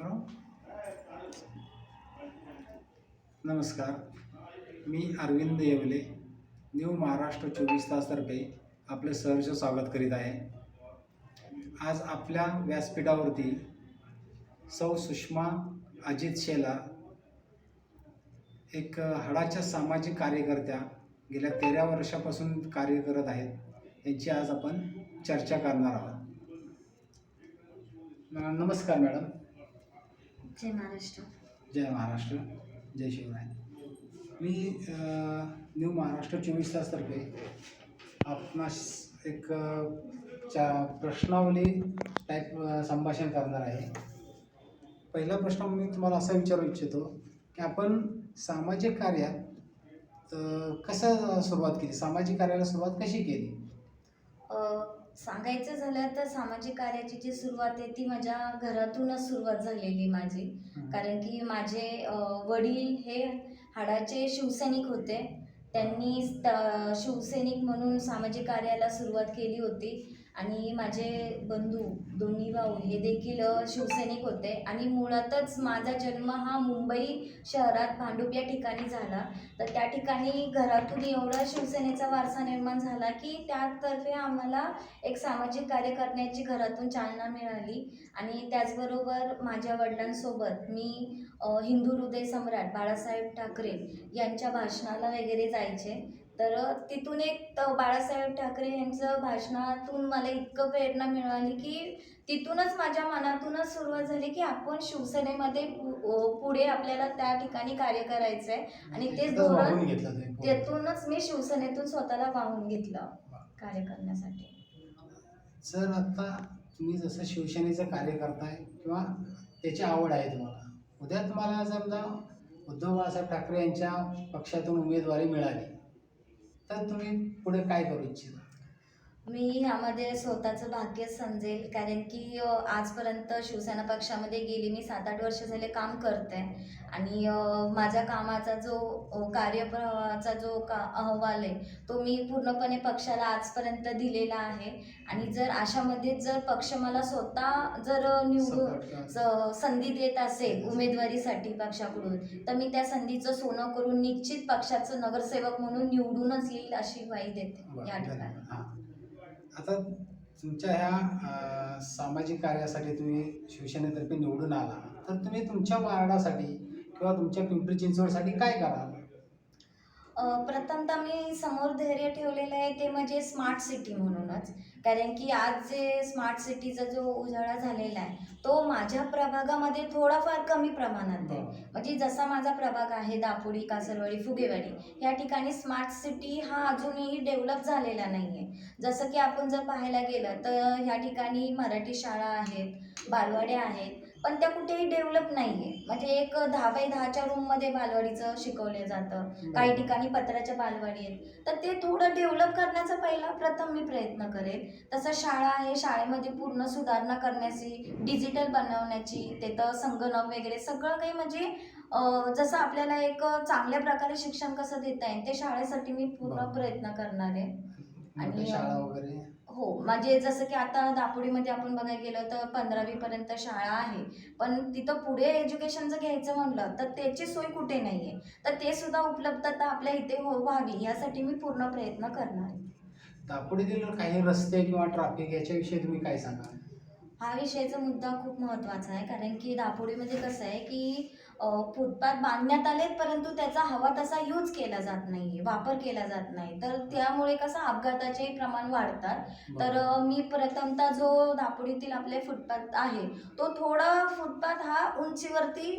करू नमस्कार. मी अरविंद येवले न्यू महाराष्ट्र चोवीस तासतर्फे आपले सहर्ष स्वागत करीत आहे. आज आपल्या व्यासपीठावरती सौ सुषमा अजित शेला एक हाडाच्या सामाजिक कार्यकर्त्या गेल्या तेरा वर्षापासून कार्य करत आहेत यांची आज आपण चर्चा करणार आहोत. नमस्कार मॅडम. जय महाराष्ट्र. जय महाराष्ट्र जय शिवराय. मी न्यू महाराष्ट्र चोवीस तासतर्फे आपणास एक चा प्रश्नावली टाईप संभाषण करणार आहे. पहिला प्रश्न मी तुम्हाला असा विचारू इच्छितो की आपण सामाजिक कार्यात कसं सुरुवात केली? सामाजिक कार्याला सुरुवात कशी केली? सांगायचं झालं तर सामाजिक कार्याची जी सुरुवात आहे ती माझ्या घरातूनच सुरुवात झालेली माझी. कारण की माझे वडील हे हाडाचे शिवसैनिक होते. त्यांनी शिवसैनिक म्हणून सामाजिक कार्याला सुरुवात केली होती. आणि माझे बंधू दोन्ही भाऊ हे देखील शिवसैनिक होते. आणि मुळातच माझा जन्म हा मुंबई शहरात भांडूप या ठिकाणी झाला. तर त्या ठिकाणी घरातून एवढा शिवसेनेचा वारसा निर्माण झाला की त्यातर्फे आम्हाला एक सामाजिक कार्य करण्याची घरातून चालना मिळाली. आणि त्याचबरोबर माझ्या वडिलांसोबत मी हिंदू हृदय सम्राट बाळासाहेब ठाकरे यांच्या भाषणाला वगैरे जायचे. तर तिथून एक त- बाळासाहेब ठाकरे यांचं भाषणातून मला इतकं प्रेरणा मिळाली की तिथूनच माझ्या मनातूनच सुरुवात झाली की आपण शिवसेनेमध्ये पुढे आपल्याला त्या ठिकाणी कार्य करायचं आहे आणि तेच धोरण. त्यातूनच मी शिवसेनेतून स्वतःला वाहून घेतलं कार्य करण्यासाठी. सर आता तुम्ही जसं शिवसेनेचं कार्य करताय किंवा त्याची आवड आहे तुम्हाला. उद्या तुम्हाला समजा उद्धव बाळासाहेब ठाकरे यांच्या पक्षातून उमेदवारी मिळाली. तर तुम्ही पुढे काय करू इच्छिता मी ह्यामध्ये स्वतःचं भाग्य समजेल कारण की आजपर्यंत शिवसेना पक्षामध्ये गेली मी सात आठ वर्ष झाले काम करते. आणि माझ्या कामाचा जो कार्यप्रवाहाचा जो का अहवाल आहे तो मी पूर्णपणे पक्षाला आजपर्यंत दिलेला आहे. आणि जर अशामध्ये जर पक्ष मला स्वतः जर निवडून संधी देत असेल. उमेदवारीसाठी पक्षाकडून तर मी त्या संधीचं सोनं करून निश्चित पक्षाचं नगरसेवक म्हणून निवडूनच येईल अशी ग्वाही देते. या ठिकाणी. आता तुमच्या ह्या सामाजिक कार्यासाठी तुम्ही शिवसेनेतर्फे निवडून आला. तर तुम्ही तुमच्या वार्डासाठी किंवा तुमच्या पिंपरी चिंचवडसाठी काय कराल? प्रथमतः मी समोर धैर्य ठेवलेलं आहे ते म्हणजे स्मार्ट सिटी म्हणूनच. कारण की आज जे स्मार्ट सिटीचा जो उजाळा झालेला आहे तो माझ्या प्रभागामध्ये थोडाफार कमी प्रमाणात आहे. म्हणजे जसा माझा प्रभाग आहे दापोडी कासरवाडी फुगेवाडी या ठिकाणी स्मार्ट सिटी हा अजूनही डेव्हलप झालेला नाही आहे जसं की आपण जर पाहायला गेलं तर ह्या ठिकाणी मराठी शाळा आहेत बालवाड्या आहेत पण त्या कुठेही डेव्हलप नाही आहे म्हणजे एक दहा बाय दहाच्या रूममध्ये बालवाडीचं शिकवलं जातं. काही ठिकाणी पत्राच्या बालवाडी आहेत. तर ते थोडं डेव्हलप करण्याचा पहिला प्रथम मी प्रयत्न करेल. तसं शाळा आहे शाळेमध्ये पूर्ण सुधारणा करण्याची डिजिटल बनवण्याची तिथं संगणक वगैरे सगळं काही म्हणजे जसं आपल्याला एक चांगल्या प्रकारे शिक्षण कसं देता येईल ते शाळेसाठी मी पूर्ण. प्रयत्न करणार आहे. आणि, शाळा वगैरे. म्हणजे जसं की आता दापोडीमध्ये आपण बघायला गेलं तर पंधरावीपर्यंत शाळा आहे. पण तिथं पुढे एज्युकेशन जर घ्यायचं म्हणलं तर त्याची सोय कुठे नाही आहे तर ते सुद्धा उपलब्धता आपल्या इथे हो व्हावी यासाठी मी पूर्ण प्रयत्न करणार आहे. दापोडीतील काही रस्ते किंवा ट्रॅफिक याच्याविषयी तुम्ही काय सांगाल? हा विषयाचा मुद्दा खूप महत्त्वाचा आहे. कारण की दापोडीमध्ये कसं आहे की फुटपाथ बांधण्यात आलेत परंतु त्याचा हवा तसा यूज केला जात नाही वापर केला जात नाही. तर त्यामुळे कसं अपघाताचे प्रमाण वाढतात. तर मी प्रथमतः जो दापोडीतील आपले फुटपाथ आहे तो थोडा फुटपाथ हा उंचीवरती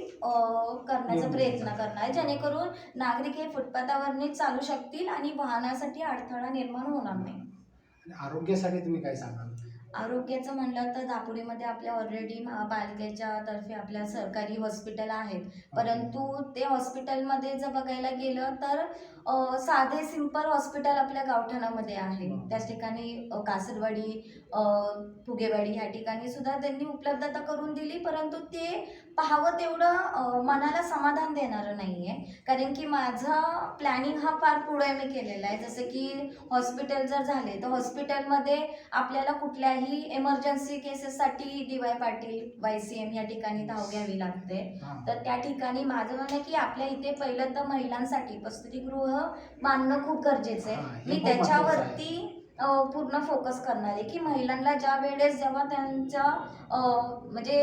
करण्याचा प्रयत्न. करणार आहे. जेणेकरून नागरिक हे फुटपाथावरनी चालू शकतील आणि वाहनासाठी अडथळा निर्माण होणार नाही. आरोग्यासाठी तुम्ही काय सांगाल? आरोग्याचं म्हणलं तर दापोलीमध्ये आपल्या ऑलरेडी महापालिकेच्या तर्फे आपल्या सरकारी हॉस्पिटल आहेत परंतु ते हॉस्पिटलमध्ये जर बघायला गेलं तर साधे सिंपल हॉस्पिटल आपल्या गावठाणामध्ये आहे. त्याच ठिकाणी कासरवाडी फुगेवाडी ह्या ठिकाणी सुद्धा त्यांनी उपलब्धता करून दिली परंतु ते पाहावं तेवढं मनाला समाधान देणारं नाही आहे कारण की माझा प्लॅनिंग हा फार पुढे मी केलेला आहे जसं की हॉस्पिटल जर झाले तर हॉस्पिटलमध्ये आपल्याला कुठल्याही emergency केसेससाठी D Y Patil Y C M या ठिकाणी धाव घ्यावी लागते. तर त्या ठिकाणी माझं म्हणणं की आपल्या इथे पहिलं तर महिलांसाठी प्रसूतिगृह बांधणं खूप गरजेचं आहे मी. त्याच्यावरती पूर्ण फोकस करणार आहे. की महिलांना ज्या वेळेस जेव्हा त्यांच्या म्हणजे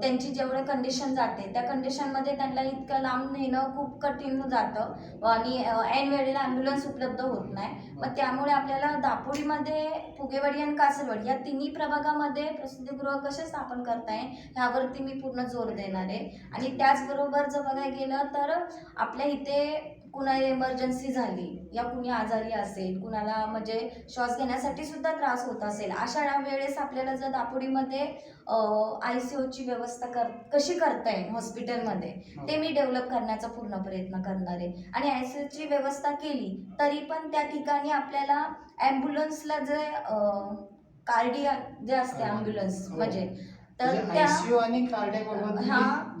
त्यांची जेवढे कंडिशन जाते त्या कंडिशनमध्ये त्यांना इतकं लांब नेणं खूप कठीण जातं आणि ऐन वेळेला ॲम्ब्युलन्स उपलब्ध होत नाही. मग त्यामुळे आपल्याला दापोडीमध्ये फुगेवाडी आणि कासरवाडी या तिन्ही प्रभागामध्ये प्रसिद्धीगृह कसे स्थापन करता येईल ह्यावरती मी पूर्ण जोर देणार आहे. आणि त्याचबरोबर जर बघायला गेलं तर आपल्या इथे कुणाला इमर्जन्सी झाली या कुणी आजारी असेल कुणाला म्हणजे श्वास घेण्यासाठी सुद्धा त्रास होत असेल अशा वेळेस आपल्याला जर दापोडीमध्ये आय सी ओची व्यवस्था कर कशी करता येईल हॉस्पिटलमध्ये ते मी डेव्हलप करण्याचा पूर्ण प्रयत्न करणार आहे आणि आय सी ओची व्यवस्था केली तरी पण त्या ठिकाणी आपल्याला ॲम्ब्युलन्सला जे कार्डिया जे असते. ॲम्ब्युलन्स हो. म्हणजे तर म्हणजे त्या आणि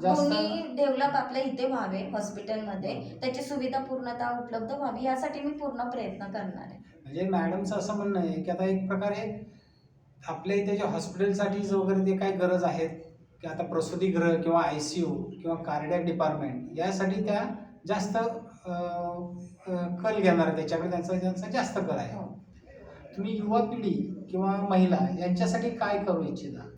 दोन्ही डेव्हलप आपल्या इथे व्हावे हॉस्पिटलमध्ये त्याची सुविधा पूर्णतः उपलब्ध व्हावी यासाठी मी पूर्ण प्रयत्न करणार आहे. म्हणजे मॅडमचं असं म्हणणं आहे की आता एक प्रकारे आपल्या इथे जे हॉस्पिटलसाठी वगैरे जे काही गरज आहेत की आता प्रसूतीगृह किंवा आय सी यू किंवा कार्डियक डिपार्टमेंट यासाठी त्या जास्त कल घेणार आहे. त्याच्याकडे त्यांचा त्यांचा जास्त कल आहे. हो. तुम्ही युवा पिढी किंवा महिला यांच्यासाठी काय करू इच्छिता?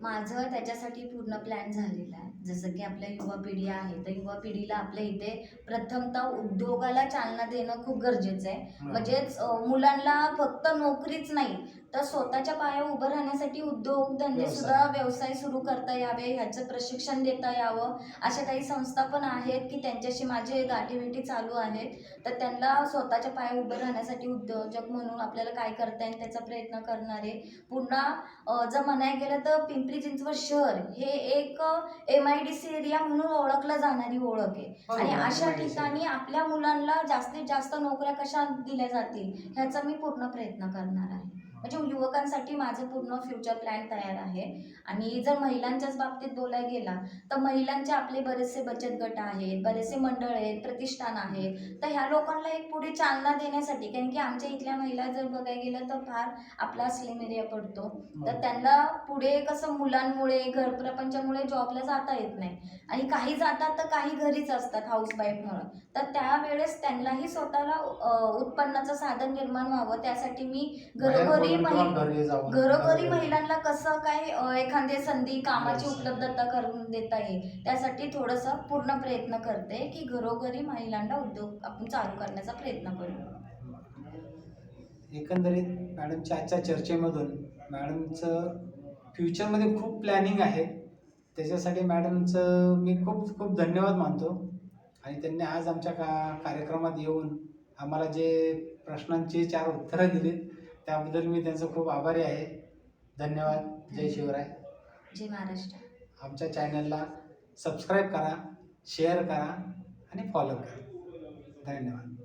माझं त्याच्यासाठी पूर्ण प्लॅन झालेला आहे. जसं की आपल्या युवा पिढी आहे तर युवा पिढीला आपल्या इथे प्रथमतः उद्योगाला चालना देणं खूप गरजेचं आहे. म्हणजेच मुलांना फक्त नोकरीच नाही तर स्वतःच्या पायावर उभं राहण्यासाठी उद्योगधंदे. सुद्धा व्यवसाय सुरू करता यावे ह्याचं प्रशिक्षण देता यावं. अशा काही संस्था पण आहेत की त्यांच्याशी माझे गाठीभेटी चालू आहेत. तर त्यांना स्वतःच्या पायावर उभं राहण्यासाठी उद्योजक म्हणून आपल्याला काय करता येईल त्याचा प्रयत्न करणारे पुन्हा जर म्हणायला गेलं तर पिंपरी चिंचवड शहर हे एक M I D C area म्हणून ओळखलं जाणारी ओळख आहे. आणि बरोबर, अशा. ठिकाणी आपल्या मुलांना जास्तीत जास्त नोकऱ्या कशा दिल्या जातील ह्याचा मी पूर्ण प्रयत्न करणार आहे. म्हणजे युवकांसाठी माझं पूर्ण फ्युचर प्लॅन तयार आहे. आणि जर महिलांच्याच बाबतीत बोलायला गेला तर महिलांचे आपले बरेचसे बचत गट आहेत बरेचसे मंडळ आहेत प्रतिष्ठान आहेत. तर ह्या लोकांना एक पुढे चालना देण्यासाठी कारण की आमच्या इथल्या महिला जर बघायला गेलं तर फार आपला स्लिम एरिया पडतो. तर त्यांना पुढे कसं मुलांमुळे घर प्रपंचामुळे जॉबला जाता येत नाही. आणि काही जातात तर काही घरीच असतात हाऊस वाईफमुळं तर त्यावेळेस त्यांनाही स्वतःला उत्पन्नाचं साधन निर्माण व्हावं त्यासाठी मी बाहेर घरोघरी पडून किंवा महि- घरी जाऊन घरोघरी महिलांना कसं काय अ, एखादी संधी कामाची. उपलब्धता करून देता येईल त्यासाठी थोडंसं पूर्ण प्रयत्न करते की घरोघरी महिलांना उद्योग आपण चालू करण्याचा प्रयत्न करू. एकंदरीत मॅडमच्या आजच्या चर्चेमधून मॅडमचं फ्युचरमध्ये खूप प्लॅनिंग आहे. त्याच्यासाठी मॅडमचं मी खूप खूप धन्यवाद मानतो. आणि त्यांनी आज आमच्या का कार्यक्रमात येऊन आम्हाला जे प्रश्नांची चार उत्तरं दिलीत त्याबद्दल मी त्यांचं खूप आभारी आहे. धन्यवाद. जय शिवराय. जय महाराष्ट्र. आमच्या चॅनलला सबस्क्राईब करा शेअर करा आणि फॉलो करा. धन्यवाद.